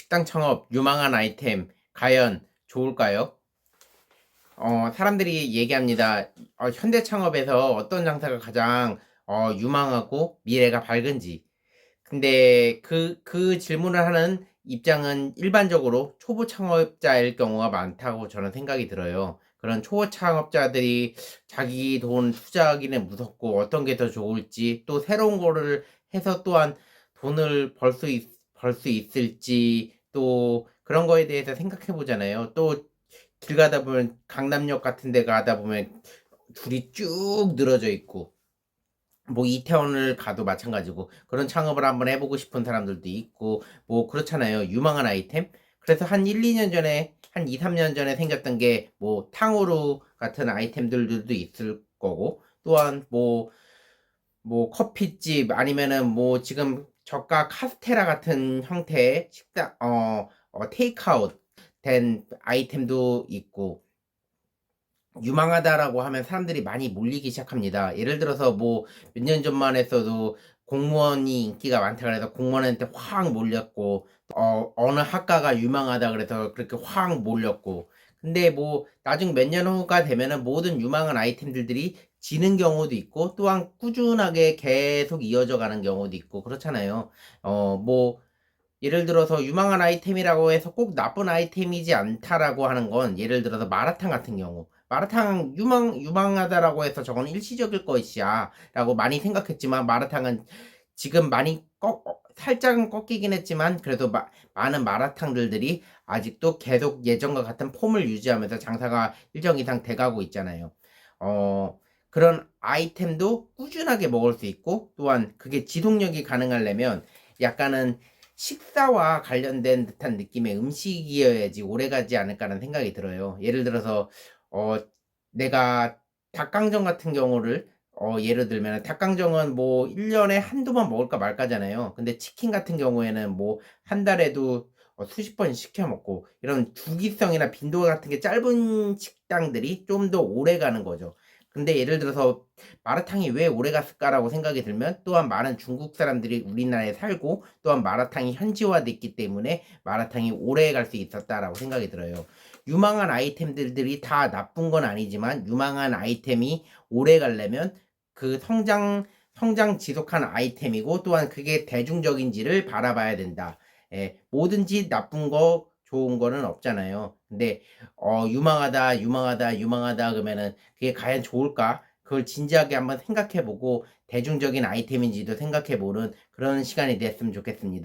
식당 창업 유망한 아이템 과연 좋을까요? 어, 사람들이 얘기합니다. 어, 현대 창업에서 어떤 장사가 가장 어, 유망하고 미래가 밝은지. 근데 그, 그 질문을 하는 입장은 일반적으로 초보 창업자일 경우가 많다고 저는 생각이 들어요. 그런 초보 창업자들이 자기 돈 투자하기는 무섭고 어떤 게 더 좋을지 또 새로운 거를 해서 또한 돈을 벌 수 벌 수 있을지 또 그런 거에 대해서 생각해 보잖아요. 또 길 가다 보면 강남역 같은 데 가다 보면 줄이 쭉 늘어져 있고 뭐 이태원을 가도 마찬가지고 그런 창업을 한번 해보고 싶은 사람들도 있고 뭐 그렇잖아요. 유망한 아이템. 그래서 한 1, 2년 전에 한 2, 3년 전에 생겼던 게 뭐 탕후루 같은 아이템들도 있을 거고 또한 뭐뭐 커피집 아니면은 뭐 지금 저가 카스테라 같은 형태의 식당 어, 어 테이크아웃 된 아이템도 있고 유망하다라고 하면 사람들이 많이 몰리기 시작합니다. 예를 들어서 뭐 몇 년 전만 했어도 공무원이 인기가 많다 그래서 공무원한테 확 몰렸고 어 어느 학과가 유망하다 그래서 그렇게 확 몰렸고 근데 뭐 나중 몇 년 후가 되면은 모든 유망한 아이템들이 지는 경우도 있고 또한 꾸준하게 계속 이어져 가는 경우도 있고 그렇잖아요. 어 뭐 예를 들어서 유망한 아이템이라고 해서 꼭 나쁜 아이템이지 않다라고 하는 건 예를 들어서 마라탕 같은 경우 마라탕 유망 유망하다라고 해서 저건 일시적일 것이야라고 많이 생각했지만 마라탕은 지금 많이 꺾 살짝은 꺾이긴 했지만 그래도 마, 많은 마라탕들들이 아직도 계속 예전과 같은 폼을 유지하면서 장사가 일정 이상 돼가고 있잖아요. 어 그런 아이템도 꾸준하게 먹을 수 있고 또한 그게 지속력이 가능하려면 약간은 식사와 관련된 듯한 느낌의 음식이어야지 오래가지 않을까라는 생각이 들어요. 예를 들어서 어 내가 닭강정 같은 경우를 어 예를 들면 닭강정은 뭐 1년에 한두 번 먹을까 말까잖아요. 근데 치킨 같은 경우에는 뭐 한 달에도 어 수십 번 시켜 먹고 이런 주기성이나 빈도 같은 게 짧은 식당들이 좀 더 오래 가는 거죠. 근데 예를 들어서 마라탕이 왜 오래 갔을까라고 생각이 들면 또한 많은 중국 사람들이 우리나라에 살고 또한 마라탕이 현지화됐기 때문에 마라탕이 오래 갈 수 있었다라고 생각이 들어요. 유망한 아이템들이 다 나쁜 건 아니지만 유망한 아이템이 오래 가려면 그 성장 성장 지속한 아이템이고 또한 그게 대중적인지를 바라봐야 된다. 예, 뭐든지 나쁜 거 좋은 거는 없잖아요. 근데 어 유망하다, 유망하다, 유망하다 그러면은 그게 과연 좋을까? 그걸 진지하게 한번 생각해 보고 대중적인 아이템인지도 생각해 보는 그런 시간이 됐으면 좋겠습니다.